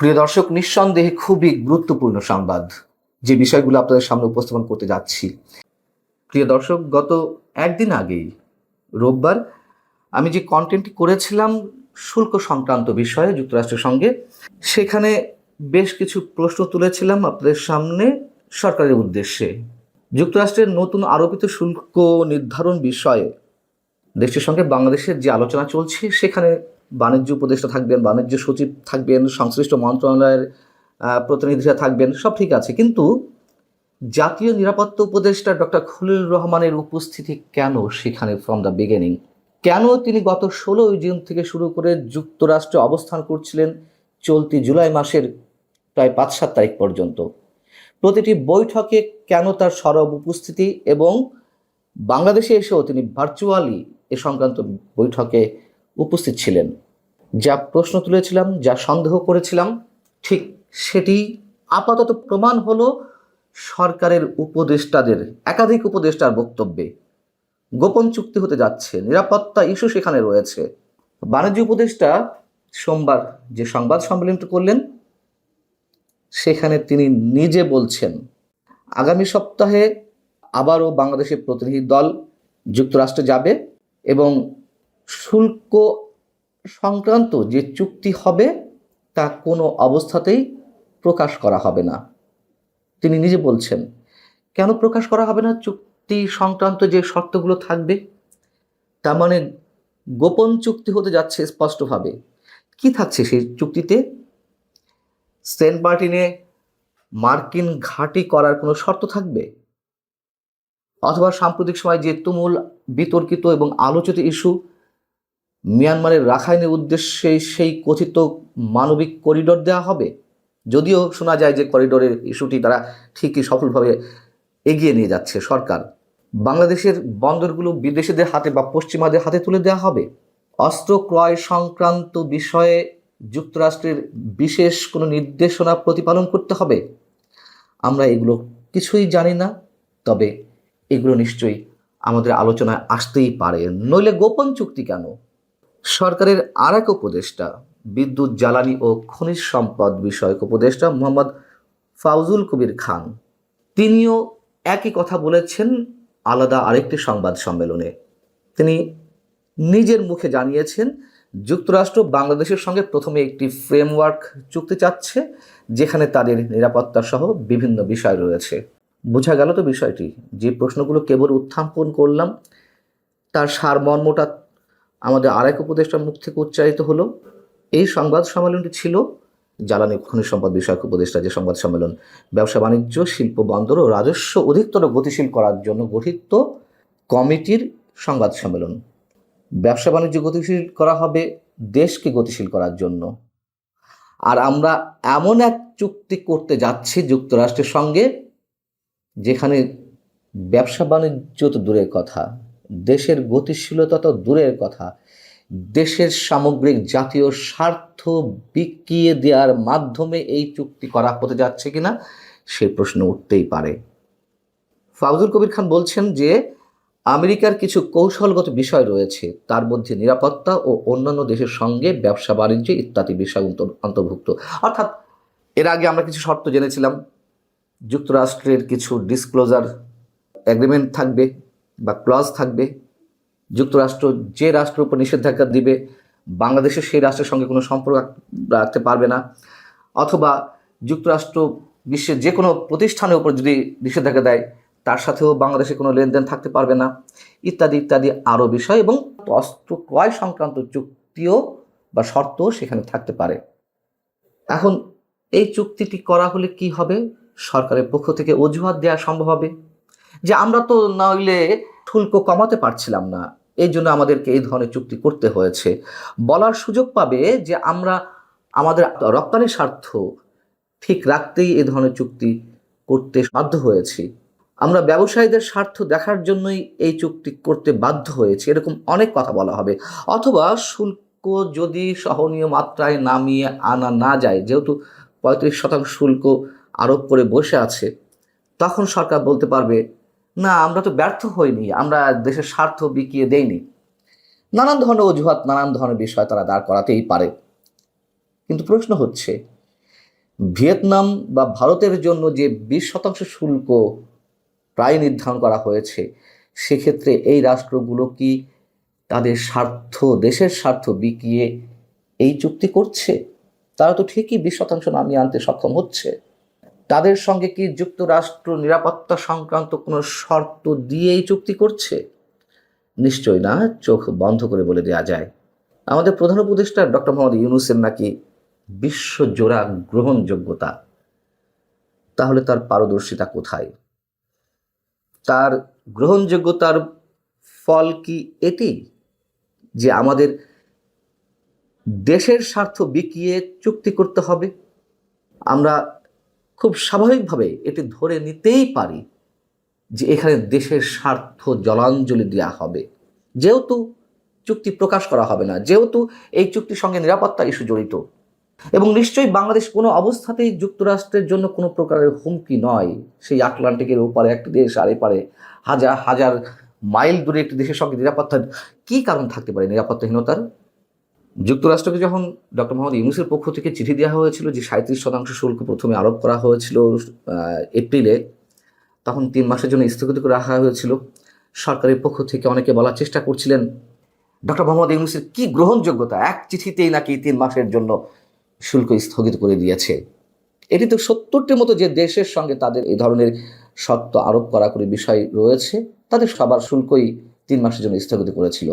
প্রিয় দর্শক, নিঃসন্দেহে খুবই গুরুত্বপূর্ণ সংবাদ যে বিষয়গুলো আপনাদের সামনে উপস্থাপন করতে যাচ্ছি। প্রিয় দর্শক, গত একদিন আগেই, রোববার, আমি যে কন্টেন্টটি করেছিলাম শুল্ক সংক্রান্ত বিষয়ে যুক্তরাষ্ট্রের সঙ্গে, সেখানে বেশ কিছু প্রশ্ন তুলেছিলাম আপনাদের সামনে সরকারের উদ্দেশ্যে। যুক্তরাষ্ট্রের নতুন আরোপিত শুল্ক নির্ধারণ বিষয়ে, দেশটির সঙ্গে বাংলাদেশের যে আলোচনা চলছে, সেখানে বাণিজ্য উপদেষ্টা থাকবেন, বাণিজ্য সচিব থাকবেন, সংশ্লিষ্ট মন্ত্রণালয়ের প্রতিনিধিরা থাকবেন, সব ঠিক আছে। কিন্তু জাতীয় নিরাপত্তা উপদেষ্টা ডক্টর খলিল রহমানের উপস্থিতি কেন সেখানে ফ্রম দ্য বিগিনিং কেন তিনি গত ষোলোই জুন থেকে শুরু করে যুক্তরাষ্ট্রে অবস্থান করছিলেন চলতি জুলাই মাসের প্রায় পাঁচ সাত তারিখ পর্যন্ত? প্রতিটি বৈঠকে কেন তার সরব উপস্থিতি এবং বাংলাদেশে এসেও তিনি ভার্চুয়ালি এ সংক্রান্ত বৈঠকে উপস্থিত ছিলেন। যা প্রশ্ন তুলেছিলাম, যা সন্দেহ করেছিলাম, ঠিক সেটি আপাতত প্রমাণ হলো সরকারের উপদেষ্টাদের, একাধিক উপদেষ্টার বক্তব্যে। গোপন চুক্তি হতে যাচ্ছে, নিরাপত্তা ইস্যু সেখানে রয়েছে। বাণিজ্য উপদেষ্টা সোমবার যে সংবাদ সম্মেলনটি করলেন, সেখানে তিনি নিজে বলছেন, আগামী সপ্তাহে আবারও বাংলাদেশের প্রতিনিধি দল যুক্তরাষ্ট্রে যাবে এবং শুল্ক সংক্রান্ত যে চুক্তি হবে, তা কোনো অবস্থাতেই প্রকাশ করা হবে না। তিনি নিজে বলছেন, কেন প্রকাশ করা হবে না চুক্তি সংক্রান্ত যে শর্তগুলো থাকবে? তার মানে গোপন চুক্তি হতে যাচ্ছে স্পষ্টভাবে। কি থাকছে সেই চুক্তিতে? সেন্ট মার্টিনে মার্কিন ঘাঁটি করার কোনো শর্ত থাকবে? অথবা সাম্প্রতিক সময় যে তুমুল বিতর্কিত এবং আলোচিত ইস্যু মিয়ানমারের রাখাইনের উদ্দেশ্যে সেই কথিত মানবিক করিডোর দেওয়া হবে? যদিও শোনা যায় যে করিডোরের ইস্যুটি তারা ঠিকই সফলভাবে এগিয়ে নিয়ে যাচ্ছে সরকার। বাংলাদেশের বন্দরগুলো বিদেশিদের হাতে বা পশ্চিমাদের হাতে তুলে দেওয়া হবে? অস্ত্র ক্রয় সংক্রান্ত বিষয়ে যুক্তরাষ্ট্রের বিশেষ কোনো নির্দেশনা প্রতিপালন করতে হবে? আমরা এগুলো কিছুই জানি না, তবে এগুলো নিশ্চয়ই আমাদের আলোচনায় আসতেই পারে। নইলে গোপন চুক্তি কেন? সরকারের আর এক উপদেষ্টা, বিদ্যুৎ, জ্বালানি ও খনিজ সম্পদ বিষয়ক উপদেষ্টা মোহাম্মদ ফাউজুল কবির খান। তিনিও একই কথা বলেছেন আলাদা আরেকটি সংবাদ সম্মেলনে। তিনি নিজের মুখে জানিয়েছেন, যুক্তরাষ্ট্র বাংলাদেশের সঙ্গে প্রথমে একটি ফ্রেমওয়ার্ক চুক্তি চাচ্ছে, যেখানে তাদের নিরাপত্তা সহ বিভিন্ন বিষয় রয়েছে। বোঝা গেল তো বিষয়টি, যে প্রশ্নগুলো কেবল উত্থাপন করলাম, তার সারমর্মটা আমাদের আরেক উপদেষ্টার মুখ থেকে উচ্চারিত হলো, এই সংবাদ সম্মেলনটি ছিল জ্বালানি খনিজ সম্পদ বিষয়ক উপদেষ্টা, যে সংবাদ সম্মেলন ব্যবসা বাণিজ্য, শিল্প বন্দর ও রাজস্ব অধিকতর গতিশীল করার জন্য গঠিত কমিটির সংবাদ সম্মেলন। ব্যবসা বাণিজ্য গতিশীল করা হবে দেশকে গতিশীল করার জন্য। আর আমরা এমন এক চুক্তি করতে যাচ্ছি যুক্তরাষ্ট্রের সঙ্গে, যেখানে ব্যবসা বাণিজ্য তো দূরের কথা। দেশের গতিশীলতা তো দূরের কথা। দেশের সামগ্রিক জাতীয় স্বার্থ বিকিয়ে দেওয়ার মাধ্যমে এই চুক্তি করা হতে যাচ্ছে কিনা, সে প্রশ্ন উঠতেই পারে। ফাউজুল কবির খান বলছেন যে, আমেরিকার কিছু কৌশলগত বিষয় রয়েছে, তার মধ্যে নিরাপত্তা ও অন্যান্য দেশের সঙ্গে ব্যবসা বাণিজ্য ইত্যাদি বিষয় অন্ত- অন্তর্ভুক্ত। অর্থাৎ, এর আগে আমরা কিছু শর্ত জেনেছিলাম, যুক্তরাষ্ট্রের কিছু ডিসক্লোজার অ্যাগ্রিমেন্ট থাকবে। বা ক্লজ থাকবে, যুক্তরাষ্ট্র যে রাষ্ট্রের উপর নিষেধাজ্ঞা দিবে বাংলাদেশের সেই রাষ্ট্রের সঙ্গে কোনো সম্পর্ক রাখতে পারবে না, অথবা যুক্তরাষ্ট্র বিশ্বের যে কোনো প্রতিষ্ঠানের উপর যদি নিষেধাজ্ঞা দেয়, তার সাথেও বাংলাদেশে কোনো লেনদেন থাকতে পারবে না, ইত্যাদি ইত্যাদি আরও বিষয় এবং অস্ত্র ক্রয় সংক্রান্ত চুক্তিও বা শর্তও সেখানে থাকতে পারে। এখন এই চুক্তিটি করা হলে কি হবে? সরকারের পক্ষ থেকে অজুহাত দেওয়া সম্ভব হবে? যে আমরা তো নইলে শুল্ক কমাতে পারছিলাম না। এই জন্য আমাদেরকে এই ধরনের চুক্তি করতে হয়েছে। বলার সুযোগ পাবে যে আমরা আমাদের রপ্তানি স্বার্থ ঠিক রাখতেই এই ধরনের চুক্তি করতে বাধ্য হয়েছি। আমরা ব্যবসায়ীদের স্বার্থ দেখার জন্যই এই চুক্তি করতে বাধ্য হয়েছি। এরকম অনেক কথা বলা হবে। অথবা শুল্ক যদি সহনীয় মাত্রায় নামিয়ে আনা না যায়, যেহেতু পঁয়ত্রিশ শতাংশ শুল্ক আরোপ করে বসে আছে, তখন সরকার বলতে পারবে না, আমরা তো ব্যর্থ হইনি, আমরা দেশের স্বার্থ বিকিয়ে দেইনি। নানান ধরনের অজুহাত, নানান ধরনের বিষয় তারা দাঁড় করাতেই পারে। কিন্তু প্রশ্ন হচ্ছে, ভিয়েতনাম বা ভারতের জন্য যে বিশ শতাংশ শুল্ক প্রায় নির্ধারণ করা হয়েছে, সেক্ষেত্রে এই রাষ্ট্রগুলো কি তাদের স্বার্থ, দেশের স্বার্থ বিকিয়ে এই চুক্তি করছে? তারা তো ঠিকই বিশ শতাংশ নামিয়ে আনতে সক্ষম হচ্ছে। তাদের সঙ্গে কি যুক্তরাষ্ট্র নিরাপত্তা সংক্রান্ত কোনো শর্ত দিয়ে এই চুক্তি করছে? নিশ্চয় না, চোখ বন্ধ করে বলে দেওয়া যায়। আমাদের প্রধান উপদেষ্টা ডক্টর মোহাম্মদ ইউনুসের নাকি বিশ্বজোড়া গ্রহণযোগ্যতা। তাহলে তার পারদর্শিতা কোথায়? তার গ্রহণযোগ্যতার ফল কি এটি? যে আমাদের দেশের স্বার্থ বিকিয়ে চুক্তি করতে হবে? আমরা খুব স্বাভাবিকভাবে এটি ধরে নিতেই পারি যে এখানে দেশের স্বার্থ জলাঞ্জলি দেওয়া হবে। যেহেতু চুক্তি প্রকাশ করা হবে না, যেহেতু এই চুক্তির সঙ্গে নিরাপত্তা ইস্যু জড়িত এবং নিশ্চয়ই বাংলাদেশ কোনো অবস্থাতেই যুক্তরাষ্ট্রের জন্য কোনো প্রকারের হুমকি নয়। সেই আটলান্টিকের ওপারে একটি দেশ, আর এপারে হাজার হাজার মাইল দূরে একটি দেশের সঙ্গে নিরাপত্তার কী কারণ থাকতে পারে নিরাপত্তাহীনতার? যুক্তরাষ্ট্রকে যখন ডক্টর মোহাম্মদ ইউনুসের পক্ষ থেকে চিঠি দেওয়া হয়েছিল যে সাঁত্রিশ শতাংশ শুল্ক প্রথমে আরোপ করা হয়েছিল এপ্রিলে, তখন তিন মাসের জন্য স্থগিত করে রাখা হয়েছিল। সরকারের পক্ষ থেকে অনেকে বলার চেষ্টা করছিলেন, ডক্টর মোহাম্মদ ইউনুসের কি গ্রহণযোগ্যতা? এক চিঠিতেই নাকি তিন মাসের জন্য শুল্ক স্থগিত করে দিয়েছে? এটি তো সত্তরটির মতো যে দেশের সঙ্গে তাদের এই ধরনের শর্ত আরোপ করা করে বিষয় রয়েছে, তাদের সবার শুল্কই তিন মাসের জন্য স্থগিত করেছিল।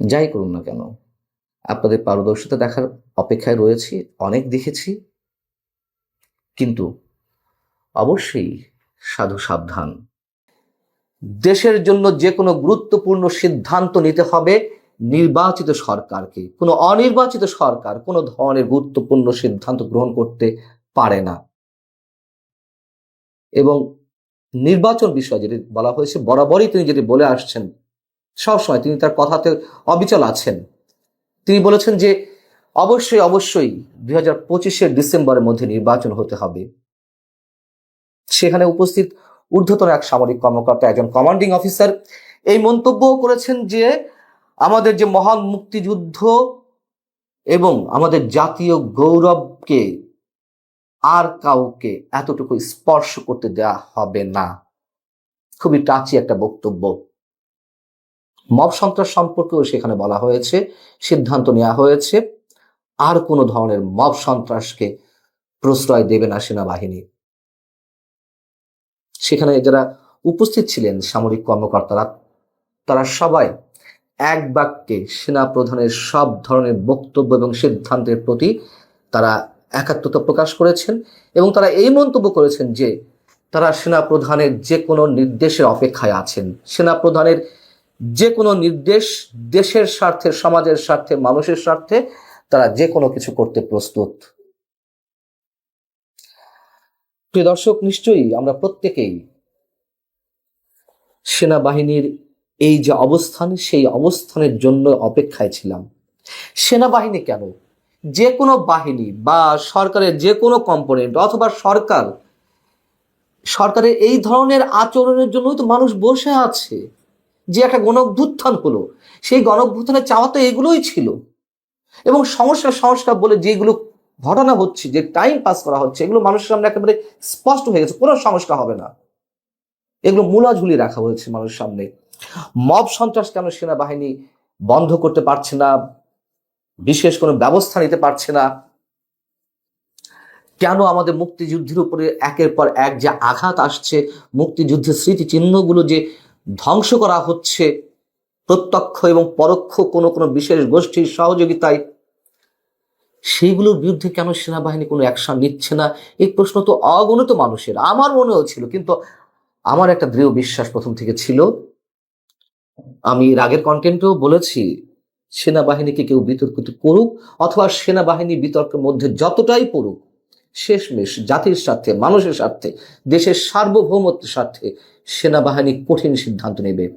যাই করুন না কেন। আপনাদের পারদর্শিতা দেখার অপেক্ষায় রয়েছি, অনেক দেখেছি। কিন্তু অবশ্যই সাধু সাবধান। দেশের জন্য যে কোনো গুরুত্বপূর্ণ সিদ্ধান্ত নিতে হবে নির্বাচিত সরকারকে। কোনো অনির্বাচিত সরকার কোনো ধরনের গুরুত্বপূর্ণ সিদ্ধান্ত গ্রহণ করতে পারে না। এবং নির্বাচন বিষয় যেটি বলা হয়েছে, বরাবরই তিনি যেটি বলে আসছেন, সবসময় তিনি তার কথাতে অবিচল আছেন। তিনি বলেছেন যে অবশ্যই অবশ্যই দুই হাজার পঁচিশের ডিসেম্বরের মধ্যে নির্বাচন হতে হবে। সেখানে উপস্থিত ঊর্ধ্বতন এক সামরিক কর্মকর্তা, একজন কমান্ডিং অফিসার এই মন্তব্য করেছেন যে আমাদের যে মহান মুক্তিযুদ্ধ এবং আমাদের জাতীয় গৌরবকে আর কাউকে এতটুকু স্পর্শ করতে দেয়া হবে না। খুবই টাচি একটা বক্তব্য। মব সন্ত্রাস সম্পর্কেও সেখানে বলা হয়েছে, সিদ্ধান্ত নেওয়া হয়েছে। আর কোনো ধরনের মব সন্ত্রাসকে প্রশ্রয় দেবে না সেনাবাহিনী। সেখানে যারা উপস্থিত ছিলেন সামরিক কর্মকর্তারা, তারা সবাই এক বাক্যে সেনা প্রধানের সব ধরনের বক্তব্য এবং সিদ্ধান্তের প্রতি তারা একাত্মতা প্রকাশ করেছেন এবং তারা এই মন্তব্য করেছেন যে তারা সেনা প্রধানের যে কোনো নির্দেশের অপেক্ষায় আছেন। সেনা প্রধানের যে কোনো নির্দেশ দেশের স্বার্থে, সমাজের স্বার্থে, মানুষের স্বার্থে তারা যে কোনো কিছু করতে প্রস্তুত। প্রিয় দর্শক, নিশ্চয়ই আমরা প্রত্যেকেই সেনাবাহিনীর এই যে অবস্থান, সেই অবস্থানের জন্য অপেক্ষায় ছিলাম। সেনাবাহিনী কেন? যে কোনো বাহিনী বা সরকারের যে কোনো কম্পোনেন্ট অথবা সরকার, সরকারের এই ধরনের আচরণের জন্যই তো মানুষ বসে আছে। যে একটা গণঅভ্যুত্থান হলো, সেই গণঅভ্যুত্থানের চাওয়া তো এগুলোই ছিল। এবং সংস্কার সংস্কার বলে যেগুলো ঘটনা হচ্ছে, যে টাইম পাস করা হচ্ছে, এগুলো মানুষের সামনে একেবারে স্পষ্ট হয়ে গেছে, কোনো সংস্কার হবে না। এগুলো মূলা ঝুলিয়ে রাখা হয়েছে মানুষের সামনে। মব সন্ত্রাস কেন সেনাবাহিনী বন্ধ করতে পারছে না? বিশেষ কোনো ব্যবস্থা নিতে পারছে না? কেন আমাদের মুক্তিযুদ্ধের উপরে একের পর এক যে আঘাত আসছে, মুক্তিযুদ্ধের স্মৃতিচিহ্নগুলো যে ধ্বংস করা হচ্ছে প্রত্যক্ষ এবং পরোক্ষ কোনো কোনো বিশেষ গোষ্ঠীর সহযোগিতায়। সেইগুলোর বিরুদ্ধে কেন সেনাবাহিনী কোনো অ্যাকশন নিচ্ছে না? এই প্রশ্ন তো অগণিত মানুষের। আমার মনেও ছিল, কিন্তু আমার একটা দৃঢ় বিশ্বাস প্রথম থেকে ছিল। আমি এর আগের কন্টেন্টেও বলেছি, সেনাবাহিনীকে কেউ বিতর্কিত করুক অথবা সেনাবাহিনী বিতর্কের মধ্যে যতটাই পড়ুক শেষমেশ জাতির স্বার্থে, মানুষের স্বার্থে, দেশের সার্বভৌমত্বের স্বার্থে সেনাবাহিনী কঠিন সিদ্ধান্ত নেবে।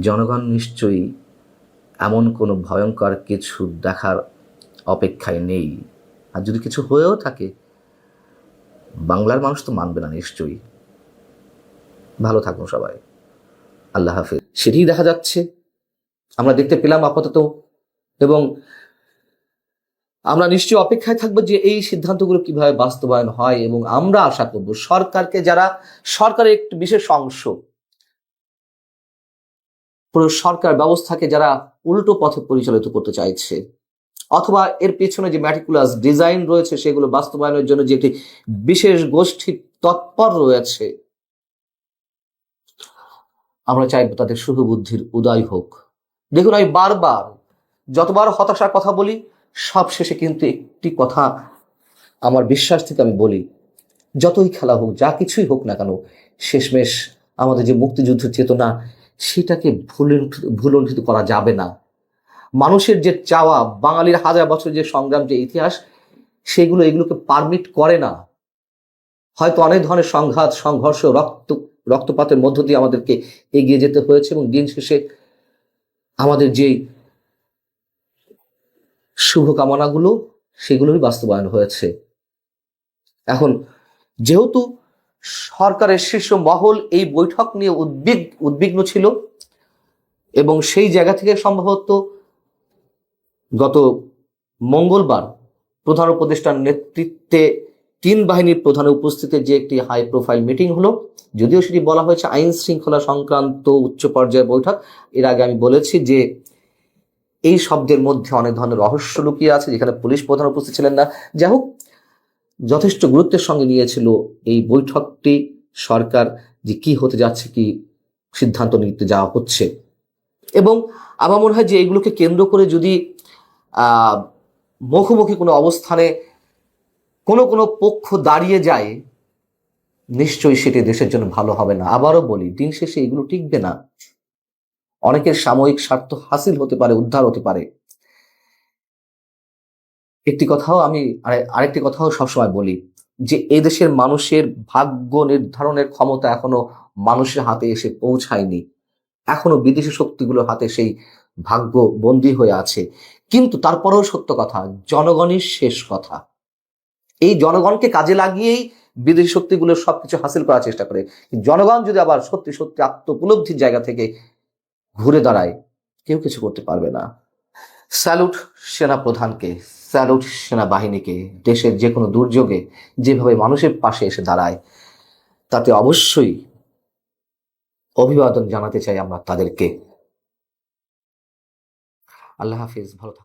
জনগণ নিশ্চয়ই এমন কোনো ভয়ঙ্কর কিছু দেখার অপেক্ষায় নেই। আর যদি কিছু হয়েও থাকে, বাংলার মানুষ তো মানবে না নিশ্চয়ই। ভালো থাকুন সবাই। আল্লাহ হাফিজ। সেটিই দেখা যাচ্ছে। আমরা দেখতে পেলাম আপাতত। এবং আমরা নিশ্চয়ই অপেক্ষায় থাকব যে এই সিদ্ধান্তগুলো কীভাবে বাস্তবায়ন হয় এবং আমরা আশা করব সরকারকে যারা সরকারের একটি বিশেষ অংশ, পুরো সরকার ব্যবস্থাকে যারা উল্টো পথে পরিচালিত করতে চাইছে, অথবা এর পেছনে যে ম্যাটিকুলাস ডিজাইন রয়েছে সেগুলো বাস্তবায়নের জন্য যে একটি বিশেষ গোষ্ঠী তৎপর রয়েছে, আমরা চাইব তাদের শুভ বুদ্ধির উদয় হোক। দেখুন আমি বারবার যতবার হতাশার কথা বলি সব শেষে কিন্তু একটি কথা আমার বিশ্বাস থেকে আমি বলি, যতই খেলা হোক, যা কিছুই হোক না কেন, শেষমেশ আমাদের যে মুক্তিযুদ্ধ চেতনা, সেটাকে ভুলুণ্ঠিত করা যাবে না। মানুষের যে চাওয়া, বাঙালির হাজার বছর যে সংগ্রাম, যে ইতিহাস, সেগুলো এগুলোকে পারমিট করে না। হয়তো অনেক ধরনের সংঘাত, সংঘর্ষ, রক্ত, রক্তপাতের মধ্য দিয়ে আমাদেরকে এগিয়ে যেতে হয়েছে এবং দিন শেষে আমাদের যে শুভকামনাগুলো, সেগুলোই বাস্তবায়ন হয়েছে। এখন, যেহেতু সরকারের শীর্ষ মহল এই বৈঠক নিয়ে উদ্বিগ, উদ্বিগ্ন ছিল, এবং সেই জায়গা থেকে সম্ভবত গত মঙ্গলবার প্রধান উপদেষ্টার নেতৃত্বে তিন বাহিনীর প্রধানের উপস্থিতিতে যে একটি হাই প্রোফাইল মিটিং হলো, যদিও সেটি বলা হয়েছে আইন শৃঙ্খলা সংক্রান্ত উচ্চ পর্যায়ের বৈঠক, এর আগে আমি বলেছি যে এই শব্দের মধ্যে অনেক ধরনের রহস্য লুকিয়ে আছে যেখানে পুলিশ প্রধান উপস্থিত ছিলেন না। যাই হোক, যথেষ্ট গুরুত্বের সঙ্গে নিয়েছিল এই বৈঠকটি। সরকার যে কি হতে যাচ্ছে, কি সিদ্ধান্ত নিতে যাওয়া হচ্ছে। এবং আমার মনে হয় যে এগুলোকে কেন্দ্র করে যদি মুখোমুখি কোনো অবস্থানে কোনো কোনো পক্ষ দাঁড়িয়ে যায়, নিশ্চয়ই সেটি দেশের জন্য ভালো হবে না। আবারও বলি, দিন শেষে এগুলো টিকবে না। অনেকের সাময়িক স্বার্থ হাসিল হতে পারে, উদ্ধার হতে পারে। একটি কথাও আমি, আরে- আরেকটি কথাও সবসময় বলি যে এদেশের মানুষের ভাগ্য নির্ধারণের ক্ষমতা এখনও মানুষের হাতে এসে পৌঁছায়নি। এখনও বিদেশি শক্তিগুলোর হাতে সেই ভাগ্য বন্দী হয়ে আছে। কিন্তু তারপরেও সত্য কথা, জনগণই শেষ কথা। এই জনগণকে কাজে লাগিয়েই বিদেশি শক্তিগুলো সবকিছু হাসিল করার চেষ্টা করে। জনগণ যদি আবার সত্যি সত্যি আত্মোপলব্ধির জায়গা থেকে ঘুরে দাঁড়ায়, কেউ কিছু করতে পারবে না। স্যালুট সেনা প্রধানকে স্যালুট সেনাবাহিনীকে, দেশের যে কোনো দুর্যোগে যেভাবে মানুষের পাশে এসে দাঁড়ায়, তাতে অবশ্যই অভিবাদন জানাতে চাই আমরা তাদেরকে। আল্লাহ হাফিজ, ভালো থাকুন।